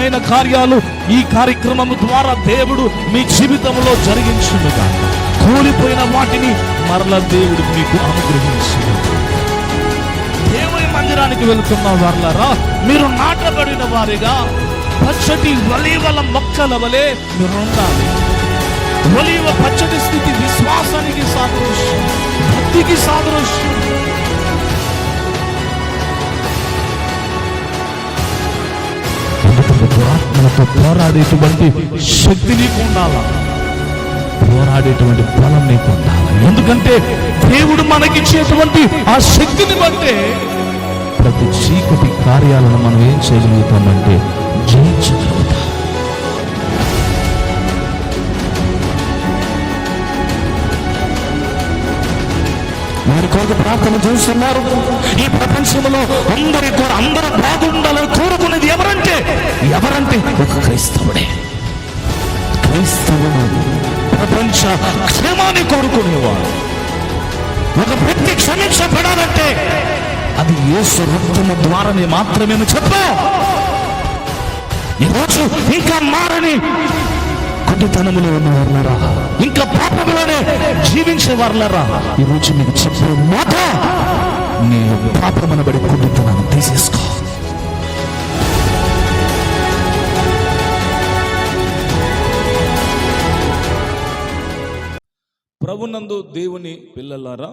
అద్భుతమైన కార్యాలు ఈ కార్యక్రమం ద్వారా దేవుడు మీ జీవితంలో జరిగించుగా కూలిపోయిన వాటిని మరల దేవుడు మీకు అనుగ్రహించును దేవుని మందిరానికి వెళ్తున్న వారులారా మీరు నాటబడిన వారిగా పచ్చటి వలీవల మొక్కల వలె మీరు ఉండాలి. వలీవ పచ్చటి స్థితి విశ్వాసానికి సాదృశ్యం భక్తికి సాదృశ్యం. దురాత్మలతో పోరాడేటువంటి శక్తి నీకు ఉండాలా? పోరాడేటువంటి బలం నీకు ఉండాలి? ఎందుకంటే దేవుడు మనకిచ్చేటువంటి ఆ శక్తిని బట్టే ప్రతి చీకటి కార్యాలను మనం ఏం చేయగలుగుతామంటే జయించగలుగుతాం. వారి కొరకు ప్రార్థన చేస్తున్నారు. ఈ ప్రపంచంలో అందరి కూడా అందరూ బాగుండాలని కోరుకునేది ఎవరంటే ఎవరంటే ఒక క్రైస్తవుడే. క్రైస్తవుడు. ప్రపంచ క్షేమాన్ని కోరుకునేవాడు. ఒక వ్యక్తి క్షమించబడాలంటే అది యేసు రక్తము ద్వారానే మాత్రమే చెప్పా. ఈరోజు ఇంకా మారని కొద్దితనములో ఉన్న ఇంకా పాపములోనే జీవించే వారులరా ఈరోజు మీకు చెప్పే మాట నీ పాపమనబడి కొద్దితనాన్ని తీసేసుకో. ప్రభునందు దేవుని పిల్లలారా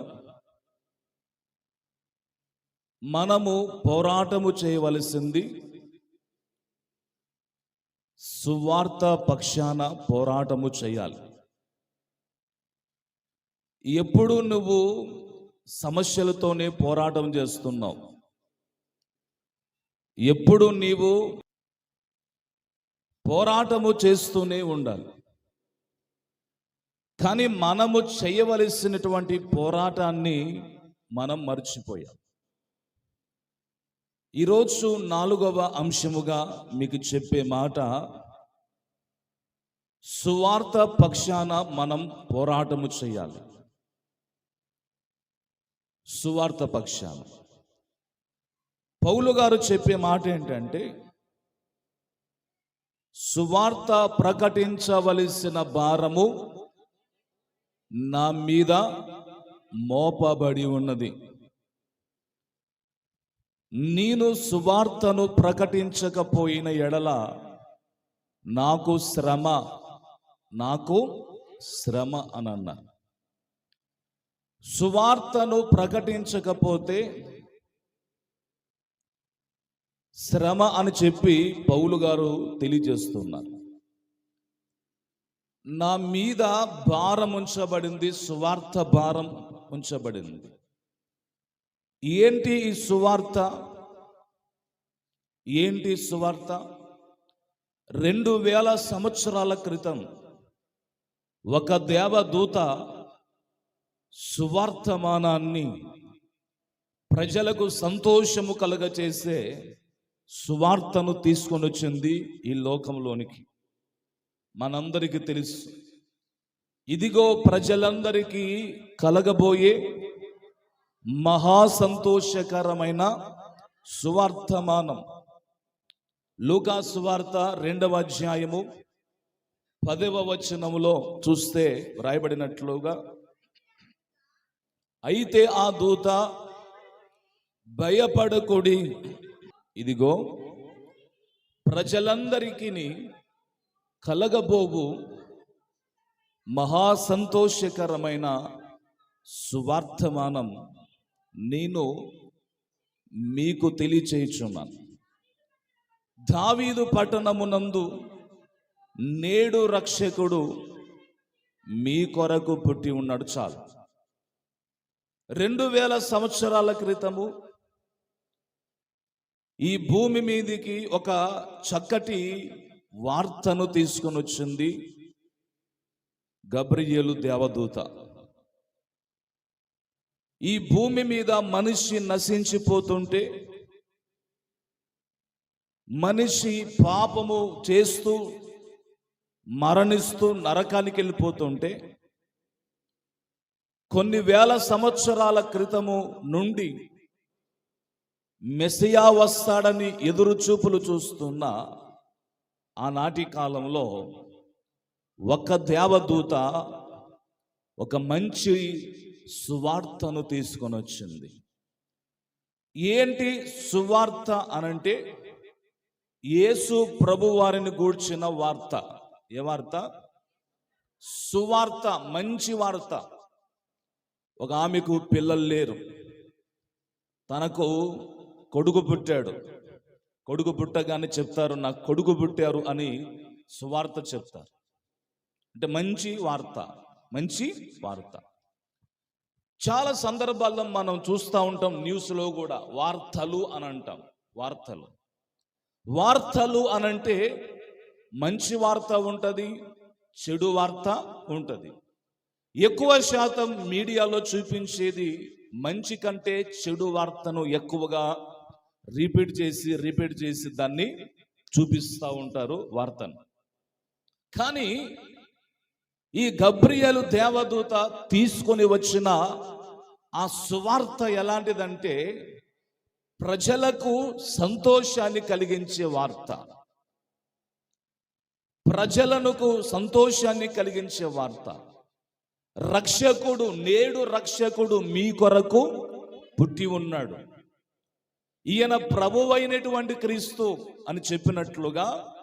మనము పోరాటము చేయవలసింది సువార్త పక్షాన పోరాటము చేయాలి. ఎప్పుడు నువ్వు సమస్యలతోనే పోరాటం చేస్తున్నావు? ఎప్పుడు నీవు పోరాటము చేస్తూనే ఉండాలి. కానీ మనము చేయవలసినటువంటి పోరాటాన్ని మనం మర్చిపోయాం. ఈరోజు నాలుగవ అంశముగా మీకు చెప్పే మాట సువార్త పక్షాన మనం పోరాటము చేయాలి. సువార్త పక్షాన. పౌలు గారు చెప్పే మాట ఏంటంటే సువార్త ప్రకటించవలసిన భారము నా మీద మోపబడి ఉన్నది. నేను సువార్తను ప్రకటించకపోయిన ఎడల నాకు శ్రమ నాకు శ్రమ అని అన్నారు సువార్తను ప్రకటించకపోతే శ్రమ అని చెప్పి పౌలు గారు తెలియజేస్తున్నారు. నా మీద భారం ఉంచబడింది సువార్త భారం ఉంచబడింది. ఏంటి ఈ సువార్త? ఏంటి సువార్త? రెండు వేల సంవత్సరాల క్రితం ఒక దేవదూత సువార్తమానాన్ని ప్రజలకు సంతోషము కలగచేసే సువార్తను తీసుకొని వచ్చింది ఈ లోకంలోనికి. మనందరికీ తెలుసు. ఇదిగో ప్రజలందరికీ కలగబోయే మహా సంతోషకరమైన సువార్తమానం లూకా సువార్త రెండవ అధ్యాయము పదవ వచనములో చూస్తే వ్రాయబడినట్లుగా అయితే ఆ దూత భయపడకుడి. ఇదిగో ప్రజలందరికీ కలగబోవు మహా సంతోషకరమైన సువార్థమానం నేను మీకు తెలియచేయుచున్నాను. దావీదు పట్టణమునందు నేడు రక్షకుడు మీ కొరకు పుట్టి ఉన్నాడు చాలు. రెండు వేల సంవత్సరాల క్రితము ఈ భూమి మీదికి ఒక చక్కటి వార్తను తీసుకొని వచ్చింది గబ్రియలు దేవదూత. ఈ భూమి మీద మనిషి నశించిపోతుంటే మనిషి పాపము చేస్తూ మరణిస్తూ నరకానికి వెళ్ళిపోతుంటే కొన్ని వేల సంవత్సరాల క్రితము నుండి మెస్సియా వస్తాడని ఎదురు చూపులు చూస్తున్న ఆనాటి కాలంలో ఒక దేవదూత ఒక మంచి సువార్తను తీసుకొని వచ్చింది ఏంటి సువార్త అనంటే యేసు ప్రభు వారిని గూడ్చిన వార్త. ఏ వార్త? సువార్త మంచి వార్త. ఒక ఆమెకు పిల్లలు లేరు. తనకు కొడుకు పుట్టాడు. కొడుకు పుట్టగానే చెప్తారు నాకు కొడుకు పుట్టారు అని సువార్త చెప్తారు. అంటే మంచి వార్త మంచి వార్త. చాలా సందర్భాల్లో మనం చూస్తూ ఉంటాం న్యూస్లో కూడా వార్తలు అని అంటాం వార్తలు. వార్తలు అనంటే మంచి వార్త ఉంటుంది చెడు వార్త ఉంటుంది. ఎక్కువ శాతం మీడియాలో చూపించేది మంచి కంటే చెడు వార్తను ఎక్కువగా రిపీట్ చేసి రిపీట్ చేసి దాన్ని చూపిస్తూ ఉంటారు వార్తను. కానీ ఈ గబ్రియలు దేవదూత తీసుకొని వచ్చిన ఆ సువార్త ఎలాంటిదంటే ప్రజలకు సంతోషాన్ని కలిగించే వార్త. ప్రజలకు సంతోషాన్ని కలిగించే వార్త. రక్షకుడు నేడు రక్షకుడు మీ కొరకు పుట్టి ఉన్నాడు. ఈయన ప్రభువైనటువంటి క్రీస్తు అని చెప్పినట్లుగా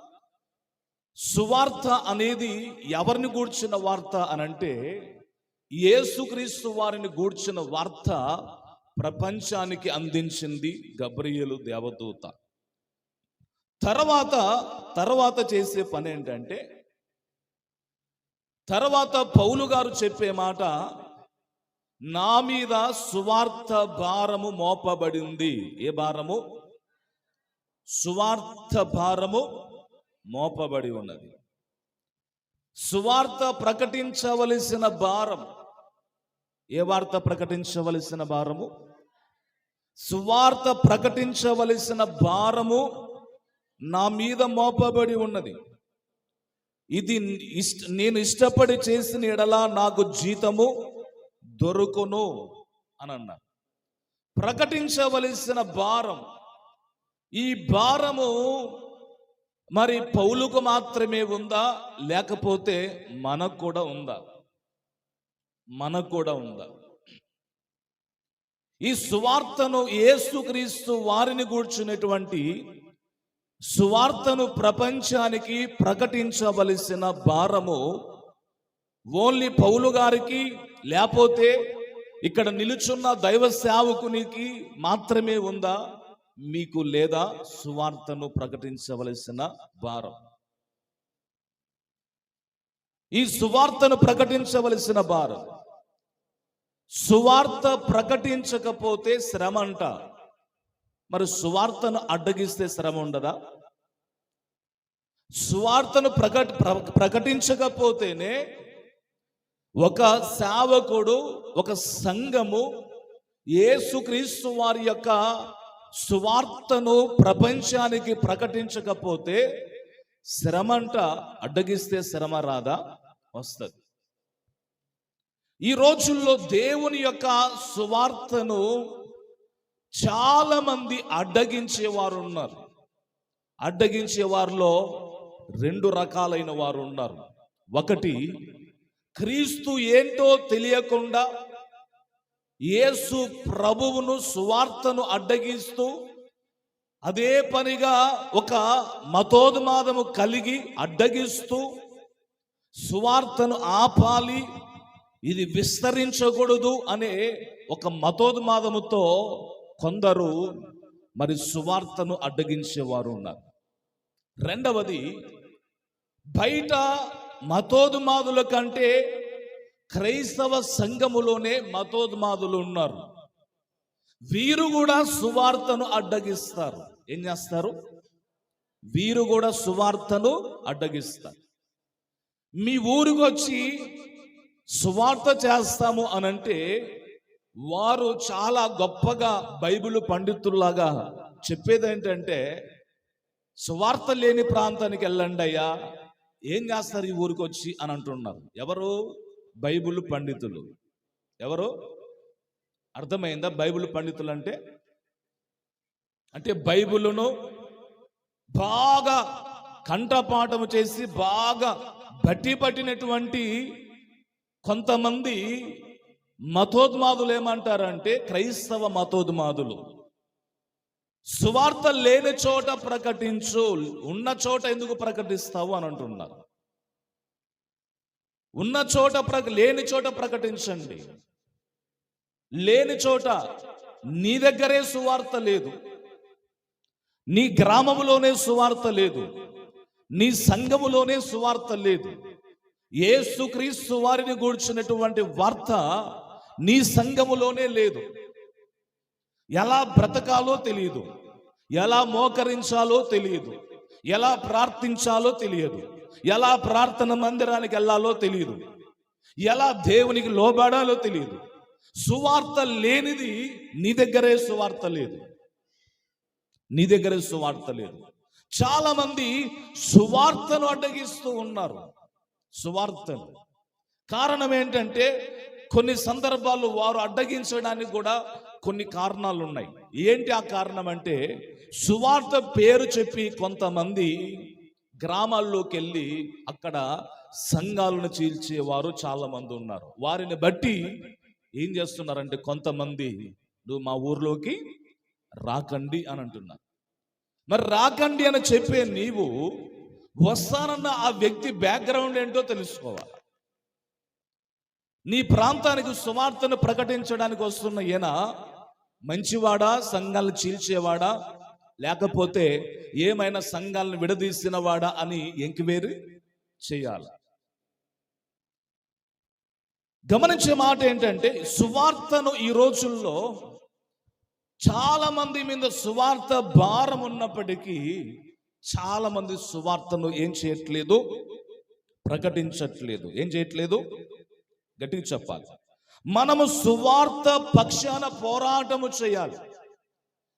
సువార్త అనేది ఎవరిని గూర్చిన వార్త అనంటే యేసుక్రీస్తు వారిని గూర్చిన వార్త ప్రపంచానికి అందించింది గబ్రియలు దేవదూత. తర్వాత తర్వాత చేసే పని ఏంటంటే తర్వాత పౌలు గారు చెప్పే మాట నా మీద సువార్త భారము మోపబడింది. ఏ భారము? సువార్త భారము మోపబడి ఉన్నది. సువార్త ప్రకటించవలసిన భారం. ఏ వార్త ప్రకటించవలసిన భారము? సువార్త ప్రకటించవలసిన భారము నా మీద మోపబడి ఉన్నది. ఇది ఇష్ట నేను ఇష్టపడి చేసిన ఎడలా నాకు జీతము దొరుకును అని అన్నారు ప్రకటించవలసిన భారం. ఈ భారము మరి పౌలుకు మాత్రమే ఉందా? లేకపోతే మనకు కూడా ఉందా? మనకు కూడా ఉందా? ఈ సువార్తను ఏసుక్రీస్తు వారిని కూర్చున్నటువంటి సువార్తను ప్రపంచానికి ప్రకటించవలసిన భారము ఓన్లీ పౌలు గారికి లేకపోతే ఇక్కడ నిలుచున్న దైవ సేవకునికి మాత్రమే ఉందా? మీకు లేదా? సువార్తను ప్రకటించవలసిన భారం. ఈ సువార్తను ప్రకటించవలసిన భారం. సువార్త ప్రకటించకపోతే శ్రమ అంట. మరి సువార్తను అడ్డగిస్తే శ్రమ ఉండదా? సువార్తను ప్రకట ప్ర- ప్రకటించకపోతేనే ఒక సేవకుడు ఒక సంఘము ఏసుక్రీస్తు వారి యొక్క సువార్తను ప్రపంచానికి ప్రకటించకపోతే శ్రమంట అడ్డగిస్తే శ్రమ రాదా వస్తుంది. ఈ రోజుల్లో దేవుని యొక్క సువార్తను చాలా మంది అడ్డగించే వారు ఉన్నారు అడ్డగించే వారిలో రెండు రకాలైన వారు ఉన్నారు. ఒకటి క్రీస్తు ఏంటో తెలియకుండా యేసు ప్రభువును సువార్తను అడ్డగిస్తూ అదే పనిగా ఒక మతోన్మాదము కలిగి అడ్డగిస్తూ సువార్తను ఆపాలి ఇది విస్తరించకూడదు అనే ఒక మతోన్మాదముతో కొందరు మరి సువార్తను అడ్డగించేవారు ఉన్నారు. రెండవది బయట మతోన్మాదుల కంటే క్రైస్తవ సంఘములోనే మతోన్మాదులు ఉన్నారు. వీరు కూడా సువార్తను అడ్డగిస్తారు. ఏం చేస్తారు? వీరు కూడా సువార్తను అడ్డగిస్తారు. మీ ఊరికి వచ్చి సువార్త చేస్తాము అనంటే వారు చాలా గొప్పగా బైబిల్ పండితుల్లాగా చెప్పేది ఏంటంటే సువార్త లేని ప్రాంతానికి వెళ్ళండి అయ్యా. ఏం చేస్తారు ఈ ఊరికి వచ్చి అని అంటున్నారు. ఎవరు? బైబుల్ పండితులు. ఎవరు? అర్థమైందా? బైబిల్ పండితులు అంటే అంటే బైబిలును బాగా కంఠపాఠం చేసి బాగా బట్టి పట్టినటువంటి కొంతమంది మతోద్మాదులు ఏమంటారంటే క్రైస్తవ మతోద్మాదులు సువార్త లేని చోట ప్రకటించు ఉన్న చోట ఎందుకు ప్రకటిస్తావు అని అంటున్నారు. ఉన్న చోట ప్రక లేని చోట ప్రకటించండి. లేని చోట నీ దగ్గరే సువార్త లేదు. నీ గ్రామములోనే సువార్త లేదు. నీ సంఘములోనే సువార్త లేదు. యేసుక్రీస్తు వారిని గూర్చినటువంటి వార్త నీ సంఘములోనే లేదు. ఎలా బ్రతకాలో తెలియదు. ఎలా మోకరించాలో తెలియదు. ఎలా ప్రార్థించాలో తెలియదు. ఎలా ప్రార్థన మందిరానికి వెళ్ళాలో తెలియదు. ఎలా దేవునికి లోబడాలో తెలియదు. సువార్త లేనిది నీ దగ్గరే సువార్త లేదు. నీ దగ్గరే సువార్త లేదు. చాలా మంది సువార్తను అడ్డగిస్తూ ఉన్నారు. సువార్తను. కారణం ఏంటంటే కొన్ని సందర్భాలు వారు అడ్డగించడానికి కూడా కొన్ని కారణాలు ఉన్నాయి ఏంటి ఆ కారణం అంటే సువార్త పేరు చెప్పి కొంతమంది గ్రామాల్లోకి వెళ్ళి అక్కడ సంఘాలను చీల్చేవారు చాలా మంది ఉన్నారు వారిని బట్టి ఏం చేస్తున్నారంటే కొంతమంది నువ్వు మా ఊర్లోకి రాకండి అని అంటున్నారు. మరి రాకండి అని చెప్పే నీవు వస్తానన్న ఆ వ్యక్తి బ్యాక్గ్రౌండ్ ఏంటో తెలుసుకోవాలి. నీ ప్రాంతానికి సువార్తను ప్రకటించడానికి వస్తున్న ఈయన మంచివాడా సంఘాలను చీల్చేవాడా లేకపోతే ఏమైనా సంఘాలను విడదీసినవాడా అని ఎంక్వైరీ చేయాలి. గమనించే మాట ఏంటంటే సువార్తను ఈ రోజుల్లో చాలా మంది మీద సువార్త భారం ఉన్నప్పటికీ చాలా మంది సువార్తను ఏం చేయట్లేదు? ప్రకటించట్లేదు. ఏం చేయట్లేదు? గట్టిగా చెప్పాలి. మనము సువార్త పక్షాన పోరాటము చేయాలి.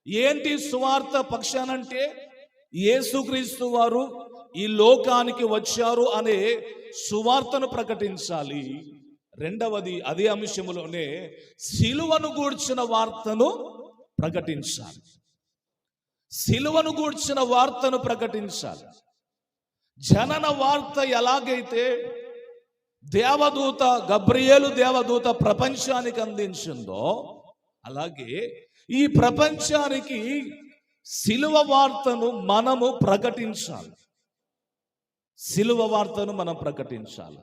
ఏంటి సువార్త పక్షానంటే యేసుక్రీస్తు వారు ఈ లోకానికి వచ్చారు అనే సువార్తను ప్రకటించాలి. రెండవది అదే అంశములోనే శిలువను గూడ్చిన వార్తను ప్రకటించాలి. శిలువను గూడ్చిన వార్తను ప్రకటించాలి. జనన వార్త ఎలాగైతే దేవదూత గబ్రియేలు దేవదూత ప్రపంచానికి అందించిందో అలాగే ఈ ప్రపంచానికి సిలువ వార్తను మనము ప్రకటించాలి. సిలువ వార్తను మనం ప్రకటించాలి.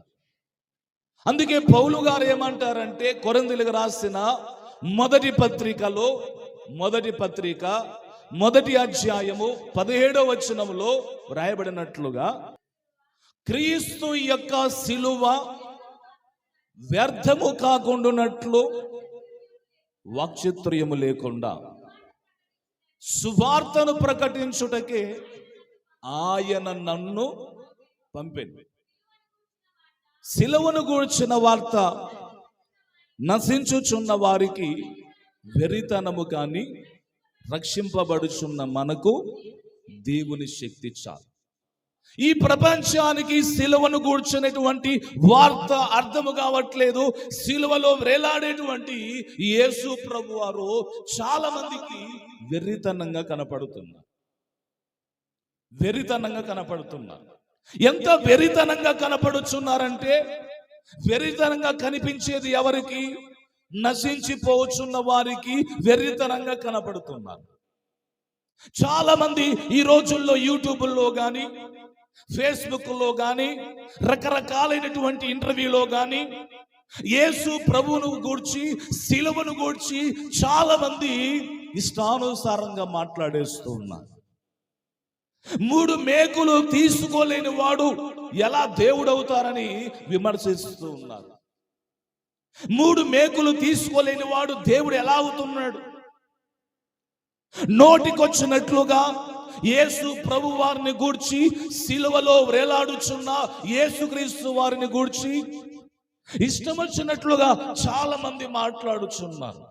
అందుకే పౌలు గారు ఏమంటారంటే కొరందులకు రాసిన మొదటి పత్రికలో మొదటి పత్రిక మొదటి అధ్యాయము పదిహేడవ వచనంలో వ్రాయబడినట్లుగా క్రీస్తు యొక్క సిలువ వ్యర్థము కాకుండానట్లు వాక్చిత్ర్యము లేకుండా సువార్తను ప్రకటించుటకే ఆయన నన్ను పంపింది సిలువను గూర్చిన వార్త నశించుచున్న వారికి వెరితనము కానీ రక్షింపబడుచున్న మనకు దేవుని శక్తి చాలు. ఈ ప్రపంచానికి సిలువను కూర్చునేటువంటి వార్త అర్థము కావట్లేదు. సిలువలో వేలాడేటువంటి యేసు ప్రభు వారు చాలా మందికి వెర్రితనంగా కనపడుతున్నారు. వెరితనంగా కనపడుతున్నారు. ఎంత వెరితనంగా కనపడుచున్నారంటే వెరితనంగా కనిపించేది ఎవరికి? నశించిపోవచ్చున్న వారికి వెర్రితనంగా కనపడుతున్నారు. చాలా మంది ఈ రోజుల్లో యూట్యూబ్లో కానీ ఫేస్బుక్లో కానీ రకరకాలైనటువంటి ఇంటర్వ్యూలో కానీ యేసు ప్రభువును గూర్చి శిలువను గూర్చి చాలా మంది ఇష్టానుసారంగా మాట్లాడేస్తూ ఉన్నారు. మూడు మేకులు తీసుకోలేని వాడు ఎలా దేవుడవుతారని విమర్శిస్తూ ఉన్నారు. మూడు మేకులు తీసుకోలేని వాడు దేవుడు ఎలా అవుతున్నాడు? నోటికొచ్చినట్లుగా యేసు ప్రభు వారిని గూర్చి సిలువలో వేలాడుచున్న యేసుక్రీస్తు వారిని గూర్చి ఇష్టం వచ్చినట్లుగా చాలా మంది మాట్లాడుచున్నారు.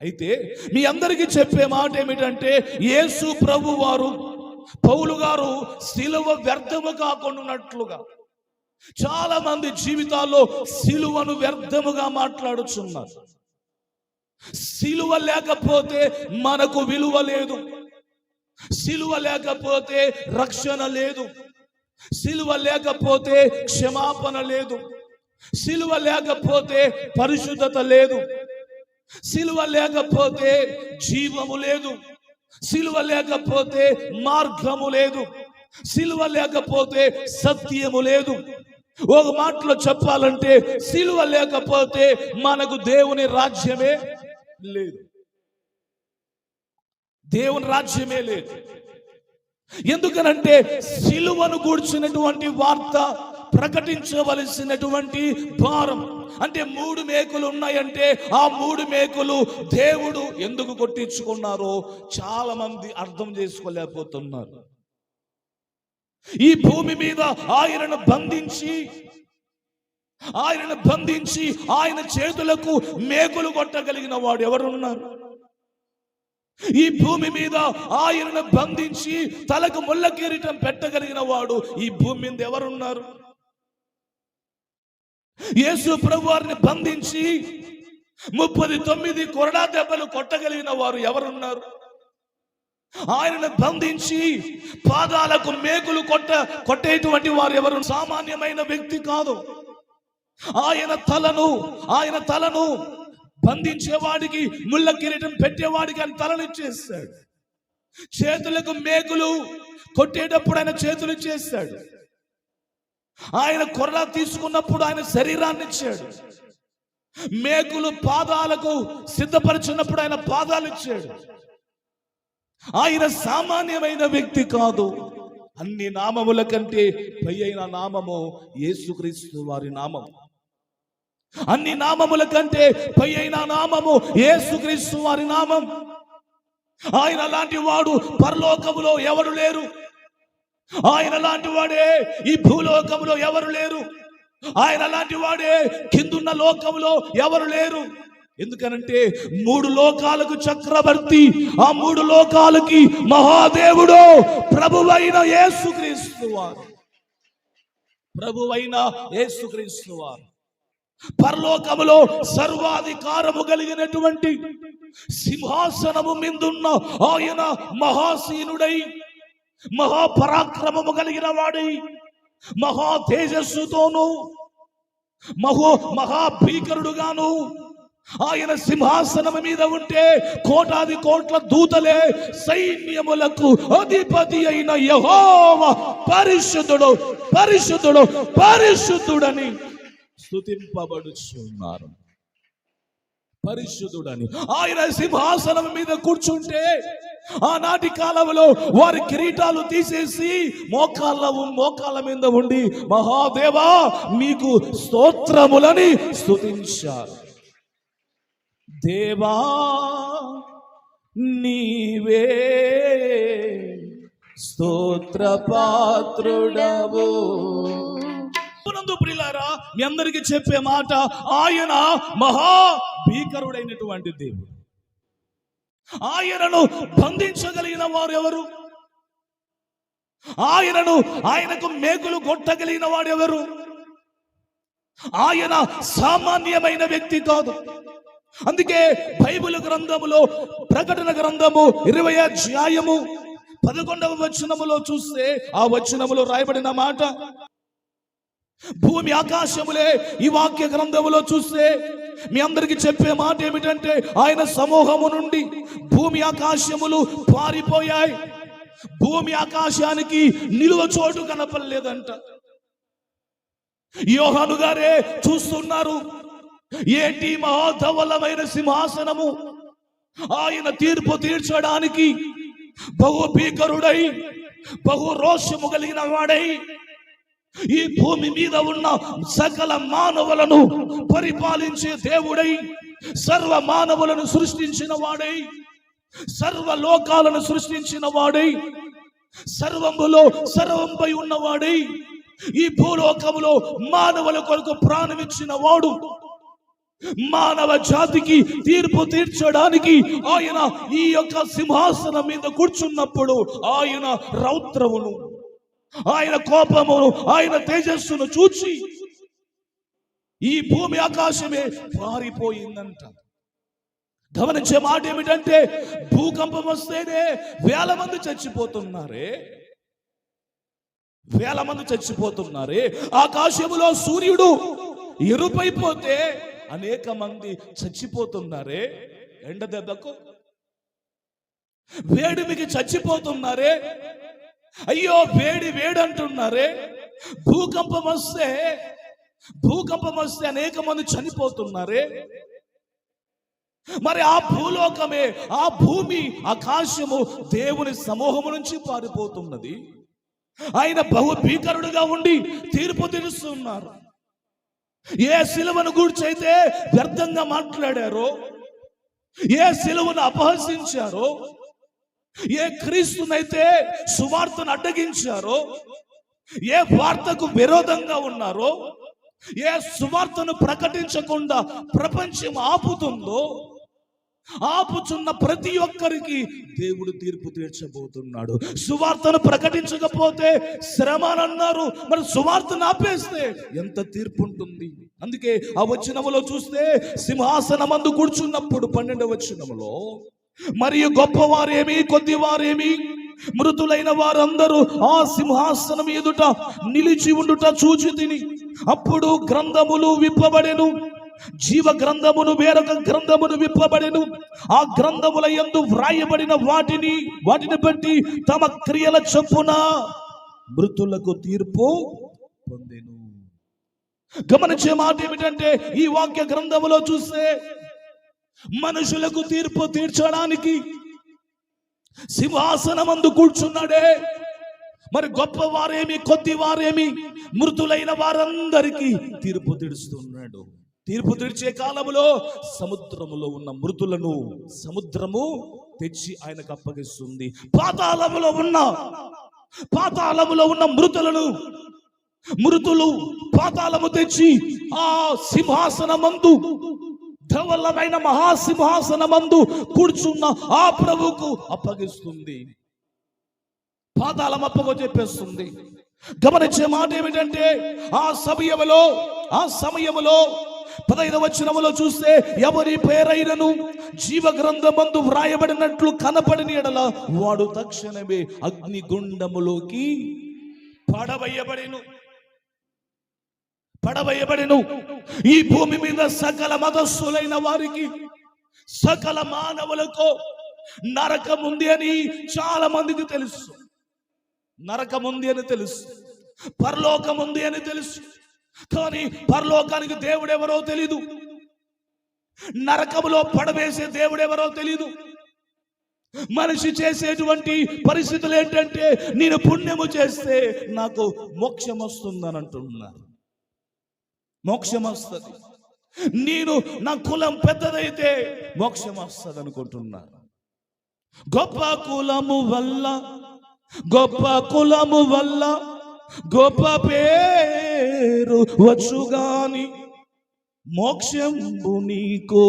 అయితే మీ అందరికీ చెప్పే మాట ఏమిటంటే యేసు ప్రభు వారు పౌలు గారు సిలువ వ్యర్థము కాకుండా చాలా మంది జీవితాల్లో సిలువను వ్యర్థముగా మాట్లాడుచున్నారు. సిలువ లేకపోతే మనకు విలువ లేదు. సిలువ లేకపోతే రక్షణ లేదు. సిలువ లేకపోతే క్షమాపణ లేదు. సిలువ లేకపోతే పరిశుద్ధత లేదు. సిలువ లేకపోతే జీవము లేదు. సిలువ లేకపోతే మార్గము లేదు. సిలువ లేకపోతే సత్యము లేదు. ఒక మాటలో చెప్పాలంటే సిలువ లేకపోతే మనకు దేవుని రాజ్యమే లేదు. దేవుని రాజ్యమే లేదు. ఎందుకనంటే సిలువను కూర్చున్నటువంటి వార్త ప్రకటించవలసినటువంటి భారం. అంటే మూడు మేకులు ఉన్నాయంటే ఆ మూడు మేకులు దేవుడు ఎందుకు కొట్టించుకున్నారో చాలా మంది అర్థం చేసుకోలేకపోతున్నారు. ఈ భూమి మీద ఆయనను బంధించి ఆయనను బంధించి ఆయన చేతులకు మేకులు కొట్టగలిగిన వాడు ఎవరున్నారు? ఈ భూమి మీద ఆయనను బంధించి తలకు ముళ్ళ కిరీటం పెట్టగలిగిన వాడు ఈ భూమి మీద ఎవరున్నారు? యేసు ప్రభు వారిని బంధించి ముప్పది తొమ్మిది కొరడా దెబ్బలు కొట్టగలిగిన వారు ఎవరున్నారు? ఆయనను బంధించి పాదాలకు మేకులు కొట్ట కొట్టేటువంటి వారు ఎవరు? సామాన్యమైన వ్యక్తి కాదు. ఆయన తలను ఆయన తలను బంధించేవాడికి ముళ్ళ కిరీటం పెట్టేవాడికి ఆయన తలనిచ్చేస్తాడు. చేతులకు మేకులు కొట్టేటప్పుడు ఆయన చేతులు ఇచ్చేస్తాడు. ఆయన కొర్ర తీసుకున్నప్పుడు ఆయన శరీరాన్ని ఇచ్చాడు. మేకులు పాదాలకు సిద్ధపరిచినప్పుడు ఆయన పాదాలు ఇచ్చాడు. ఆయన సామాన్యమైన వ్యక్తి కాదు. అన్ని నామముల కంటే పై అయిన నామము యేసుక్రీస్తు వారి నామము అన్ని నామముల కంటే పై అయిన నామము ఏసుక్రీస్తు వారి నామం. ఆయన లాంటి వాడు పరలోకములో ఎవరు లేరు? ఆయన లాంటి వాడే ఈ భూలోకములో ఎవరు లేరు? ఆయన లాంటి వాడే కిందున్న లోకములో ఎవరు లేరు? ఎందుకనంటే మూడు లోకాలకు చక్రవర్తి ఆ మూడు లోకాలకి మహాదేవుడు ప్రభువైన యేసుక్రీస్తు వారు. ప్రభువైన యేసుక్రీస్తు వారు. పరలోకములో సర్వాధికారము కలిగినటువంటి సింహాసనము మీదున్న ఆయన మహాసీనుడై మహాపరాక్రమము కలిగిన వాడై మహా తేజస్సుతోను మహో మహాభీకరుడుగాను ఆయన సింహాసనం మీద ఉంటే కోటాది కోట్ల దూతలే సైన్యములకు అధిపతి అయిన యహోవ పరిశుద్ధుడు పరిశుద్ధుడు పరిశుద్ధుడని స్తుతింపబడుచున్నారు పరిశుద్ధుడని. ఆయన సింహాసనం మీద కూర్చుంటే ఆనాటి కాలంలో వారి కిరీటాలు తీసేసి మోకాళ్ళ మోకాళ్ళ మీద ఉండి మహాదేవా మీకు స్తోత్రములని స్తుతించారు. దేవా నీవే స్తోత్ర పాత్రుడవు నందు ప్రిలారా మీ అందరికీ చెప్పే మాట ఆయన మహా భీకరుడైనటువంటి దేవుడు. ఆయనను బంధించగలిగిన వారు ఎవరు? ఆయనను ఆయనకు మేకులు కొట్టగలిగిన వాడు ఎవరు? ఆయన సామాన్యమైన వ్యక్తి కాదు. అందుకే బైబిల్ గ్రంథములో ప్రకటన గ్రంథము ఇరవై అధ్యాయము పదకొండవ వచనములో చూస్తే ఆ వచనములో రాయబడిన మాట భూమి ఆకాశములే ఈ వాక్య గ్రంథములో చూస్తే మీ అందరికి చెప్పే మాట ఏమిటంటే ఆయన సమూహము నుండి భూమి ఆకాశములు పారిపోయాయి. భూమి ఆకాశానికి నిలువ చోటు కనపడలేదంట. యోహాను గారే చూస్తున్నారు ఏంటి మహాధవలమైన సింహాసనము? ఆయన తీర్పు తీర్చడానికి బహు భీకరుడై బహు రోషము కలిగిన వాడై ఈ భూమి మీద ఉన్న సకల మానవులను పరిపాలించే దేవుడై సర్వ మానవులను సృష్టించిన వాడై సర్వ లోకాలను సృష్టించిన వాడై సర్వములో సర్వంపై ఉన్నవాడై ఈ భూలోకములో మానవుల కొరకు ప్రాణమిచ్చిన వాడు. మానవ జాతికి తీర్పు తీర్చడానికి ఆయన ఈ యొక్క సింహాసనం మీద కూర్చున్నప్పుడు ఆయన రౌద్రమును ఆయన కోపమును ఆయన తేజస్సును చూచి ఈ భూమి ఆకాశమే పారిపోయిందంట. గమనించే మాట ఏమిటంటే భూకంపం వస్తేనే వేల మంది చచ్చిపోతున్నారే. వేల మంది చచ్చిపోతున్నారే. ఆకాశములో సూర్యుడు ఎరుపైపోతే అనేక మంది చచ్చిపోతున్నారే. ఎండ దెబ్బకు వేడిమికి చచ్చిపోతున్నారే. అయ్యో వేడి వేడి అంటున్నారే భూకంపం వస్తే భూకంపం వస్తే అనేక మంది చనిపోతున్నారే. మరి ఆ భూలోకమే ఆ భూమి ఆకాశము దేవుని సమూహము నుంచి పారిపోతున్నది. ఆయన బహు భీకరుడుగా ఉండి తీర్పు తీరుస్తున్నారు. ఏ సిలువను గూర్చైతే వ్యర్థంగా మాట్లాడారో ఏ సిలువను అపహసించారో ఏ క్రీస్తునైతే సువార్తను అడ్డగించారో ఏ వార్తకు విరోధంగా ఉన్నారో ఏ సువార్తను ప్రకటించకుండా ప్రపంచం ఆపుతుందో ఆపుచున్న ప్రతి ఒక్కరికి దేవుడు తీర్పు తీర్చబోతున్నాడు. సువార్తను ప్రకటించకపోతే శ్రమ అని అన్నారు మరి సువార్తను ఆపేస్తే ఎంత తీర్పు ఉంటుంది అందుకే ఆ వచ్చినములో చూస్తే సింహాసనమందు కూర్చున్నప్పుడు పన్నెండవ వచ్చినములో మరియు గొప్పవారేమి కొద్దివారేమి మృతులైన వారందరూ ఆ సింహాసనం ఎదుట నిలిచి ఉండుట చూచి తిని. అప్పుడు గ్రంథములు విప్పబడెను. జీవ గ్రంథమును వేరొక గ్రంథమును విప్పబడెను. ఆ గ్రంథముల ఎందు వ్రాయబడిన వాటిని వాటిని బట్టి తమ క్రియల చొప్పున మృతులకు తీర్పు పొందెను. గమనించే మాట ఏమిటంటే ఈ వాక్య గ్రంథములో చూస్తే మనుషులకు తీర్పు తీర్చడానికి సింహాసనమందు కూర్చున్నాడే. మరి గొప్ప వారేమి కొద్ది వారేమి మృతులైన వారందరికీ తీర్పు తీడుస్తున్నాడు తీర్పు తీర్చే కాలములో సముద్రములో ఉన్న మృతులను సముద్రము తెచ్చి ఆయనకు అప్పగిస్తుంది. పాతాళములో ఉన్న పాతాళములో ఉన్న మృతులను మృతులు పాతాళము తెచ్చి ఆ సింహాసనమందు ధవలమైన మహాసింహాసనమందు కూర్చున్న ఆ ప్రభుకు అప్పగిస్తుంది. పాదాలం అప్పగో చెప్పేస్తుంది. గమనించే మాట ఏమిటంటే ఆ సమయములో ఆ సమయములో పదైదవ వచనములో చూస్తే ఎవరి పేరైనను జీవ గ్రంథమందు వ్రాయబడినట్లు కనపడిన ఎడల వాడు తక్షణమే అగ్నిగుండములోకి పడవయ్యబడిను. పడవేయబడిను. ఈ భూమి మీద సకల మతస్సులైన వారికి సకల మానవులకు నరకం ఉంది అని చాలా మందికి తెలుసు. నరకం ఉంది అని తెలుసు. పరలోకం ఉంది అని తెలుసు. కానీ పరలోకానికి దేవుడెవరో తెలీదు. నరకములో పడవేసే దేవుడెవరో తెలీదు. మనిషి చేసేటువంటి పరిస్థితులు ఏంటంటే నేను పుణ్యము చేస్తే నాకు మోక్షం వస్తుందని అంటున్నారు. మోక్షం వస్తుంది నేను నా కులం పెద్దదైతే మోక్షం వస్తుంది అనుకుంటున్నాను గొప్ప కులము వల్ల గొప్ప కులము వల్ల గొప్ప పేరు వచ్చుగాని మోక్షంబు నీకు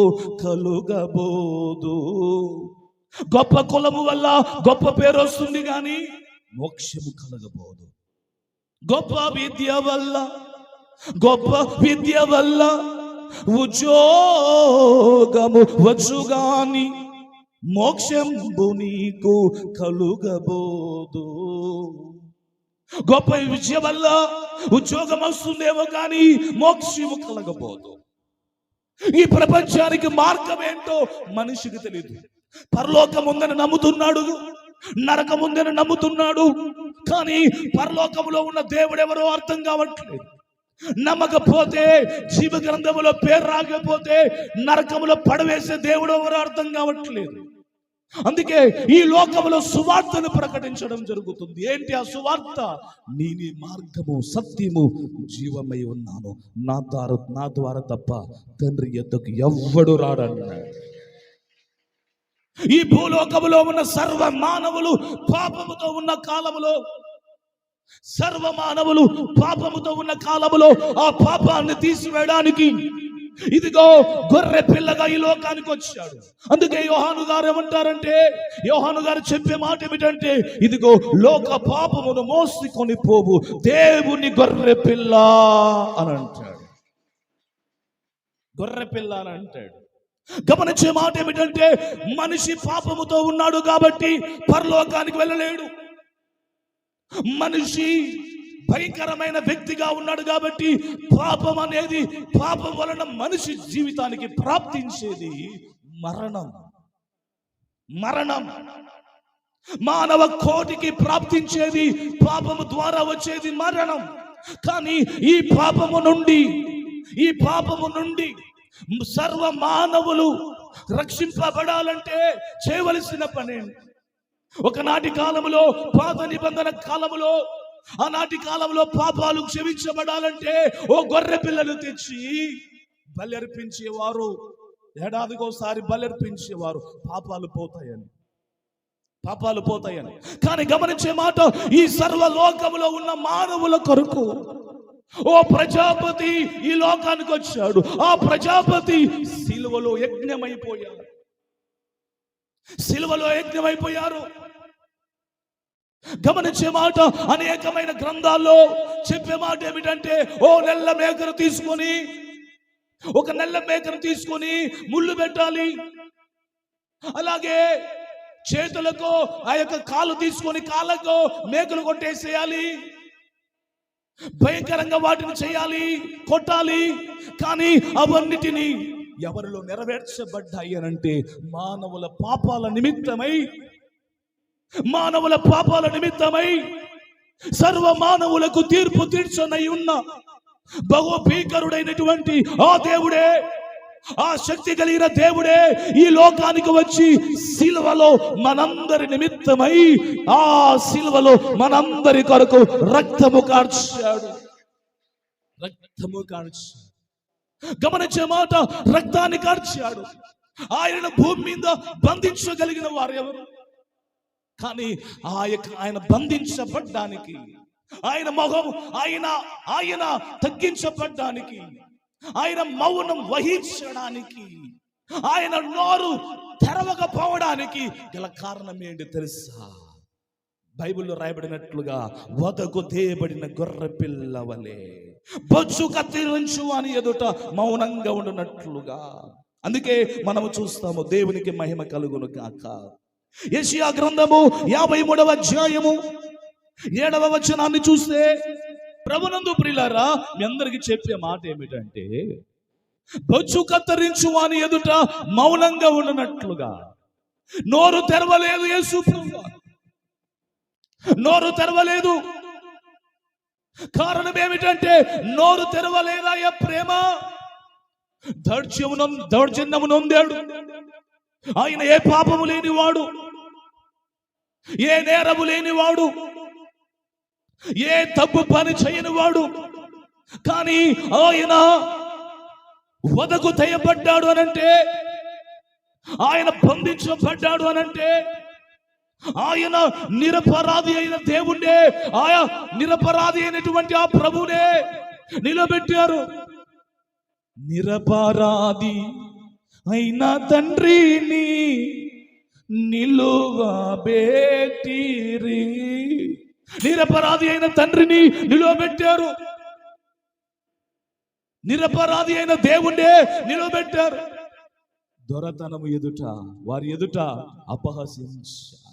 కలుగబోదు. గొప్ప కులము వల్ల గొప్ప పేరు వస్తుంది కానీ మోక్షము కలగబోదు. గొప్ప విద్య వల్ల గొప్ప విద్య వల్ల ఉద్యోగము వచ్చుగాని మోక్షంబు నీకు కలుగబోదు. గొప్ప విద్య వల్ల ఉద్యోగం వస్తుందేమో కానీ మోక్షము కలగబోదు. ఈ ప్రపంచానికి మార్గం ఏంటో మనిషికి తెలియదు పరలోకం ఉందని నమ్ముతున్నాడు. నరకం ఉందని నమ్ముతున్నాడు. కానీ పరలోకంలో ఉన్న దేవుడు ఎవరో అర్థం కావట్లేదు. నమ్మకపోతే జీవ గ్రంథములో పేరు రాకపోతే నరకములో పడవేసే దేవుడు ఎవరు అర్థం కావట్లేదు. అందుకే ఈ లోకములో సువార్తను ప్రకటించడం జరుగుతుంది. ఏంటి ఆ సువార్త? నేనే మార్గము సత్యము జీవమై ఉన్నాను. నా ద్వారా నా ద్వారా తప్ప తండ్రి ఎద్దకు ఎవ్వడు రాడన్నాడు ఈ భూలోకములో ఉన్న సర్వ మానవులు పాపముతో ఉన్న కాలములో సర్వ మానవులు పాపముతో ఉన్న కాలములో ఆ పాపాన్ని తీసివేయడానికి ఇదిగో గొర్రె పిల్లగా ఈ లోకానికి వచ్చాడు. అందుకే యోహాను గారు ఏమంటారంటే యోహాను గారు చెప్పే మాట ఏమిటంటే ఇదిగో లోక పాపమును మోసుకొని పోవు దేవుని గొర్రె పిల్ల అని అంటాడు. గొర్రె పిల్ల అని అంటాడు. గమనించే మాట ఏమిటంటే మనిషి పాపముతో ఉన్నాడు కాబట్టి పరలోకానికి వెళ్ళలేడు. మనిషి భయంకరమైన వ్యక్తిగా ఉన్నాడు కాబట్టి పాపం అనేది పాపం వలన మనిషి జీవితానికి ప్రాప్తించేది మరణం. మరణం. మానవ కోటికి ప్రాప్తించేది పాపము ద్వారా వచ్చేది మరణం. కానీ ఈ పాపము నుండి ఈ పాపము నుండి సర్వ మానవులు రక్షింపబడాలంటే చేయవలసిన పని ఒకనాటి కాలంలో పాత నిబంధన కాలంలో ఆనాటి కాలంలో పాపాలు క్షమించబడాలంటే ఓ గొర్రె పిల్లలు తెచ్చి బలర్పించేవారు. ఏడాదికోసారి బలర్పించేవారు. పాపాలు పోతాయని. పాపాలు పోతాయని. కానీ గమనించే మాట ఈ సర్వలోకంలో ఉన్న మానవుల కొరకు ఓ ప్రజాపతి ఈ లోకానికి వచ్చాడు ఆ ప్రజాపతి సిలువలో యజ్ఞమైపోయాడు. సిలువలో యజ్ఞమైపోయారు. గమనించే మాట అనేకమైన గ్రంథాల్లో చెప్పే మాట ఏమిటంటే ఓ నెల్ల మేకను తీసుకొని ఒక నెల్ల మేకను తీసుకొని ముళ్ళు పెట్టాలి. అలాగే చేతులకు ఆ యొక్క కాలు తీసుకొని కాళ్ళకు మేకలు కొట్టేసేయాలి. భయంకరంగా వాటిని చేయాలి కొట్టాలి. కానీ అవన్నిటిని ఎవరిలో నెరవేర్చబడ్డాయనంటే మానవుల పాపాల నిమిత్తమై. మానవుల పాపాల నిమిత్తమై సర్వ మానవులకు తీర్పు తీర్చనై ఉన్న బహు భీకరుడైనటువంటి ఆ దేవుడే ఆ శక్తి కలిగిన దేవుడే ఈ లోకానికి వచ్చి సిల్వలో మనందరి నిమిత్తమై ఆ సిల్వలో మనందరి కొరకు రక్తము కార్చాడు. రక్తము కార్చాడు. గమనించే మాట రక్తాన్ని కార్చాడు ఆయన భూమి మీద బంధించగలిగిన వారు ఎవరు? కానీ ఆ యొక్క ఆయన బంధించబడ్డానికి ఆయన మొహం ఆయన ఆయన తగ్గించబడ్డానికి ఆయన మౌనం వహించడానికి ఆయన నోరు తెరవకపోవడానికి గల కారణం ఏంటి తెలుసా? బైబిల్లో రాయబడినట్లుగా వదకు తేబడిన గొర్రె పిల్లవలే. బొచ్చు కత్తిరించు అని ఎదుట మౌనంగా ఉండునట్లుగా. అందుకే మనము చూస్తాము దేవునికి మహిమ కలుగును కాక ఏషియా గ్రంథము యాభై మూడవ అధ్యాయము ఏడవ వచనాన్ని చూస్తే ప్రభునందు ప్రిలారా మీ అందరికి చెప్పే మాట ఏమిటంటే బొచ్చు కత్తిరించు అని ఎదుట మౌనంగా ఉండనట్లుగా. నోరు తెరవలేదు యేసు ప్రభువా. నోరు తెరవలేదు. కారణం ఏమిటంటే నోరు తెరవలేదాయ ప్రేమ? దౌర్జన్యం దౌర్జన్యము నొందాడు. ఆయన ఏ పాపము లేనివాడు? ఏ నేరము లేనివాడు? ఏ తప్పు పని చేయనివాడు? కానీ ఆయన వదకు తెయబడ్డాడు అనంటే ఆయన బంధించబడ్డాడు అనంటే ఆయన నిరపరాధి అయిన దేవుడే. ఆయా నిరపరాధి అయినటువంటి ఆ ప్రభునే నిలబెట్టారు. నిరపరాధి అయిన తండ్రిని నిలువబెట్టిరి నిరపరాధి అయిన తండ్రిని నిలువబెట్టారు. నిరపరాధి అయిన దేవుడే నిలువబెట్టారు. దొరతనము ఎదుట వారి ఎదుట అపహసించారు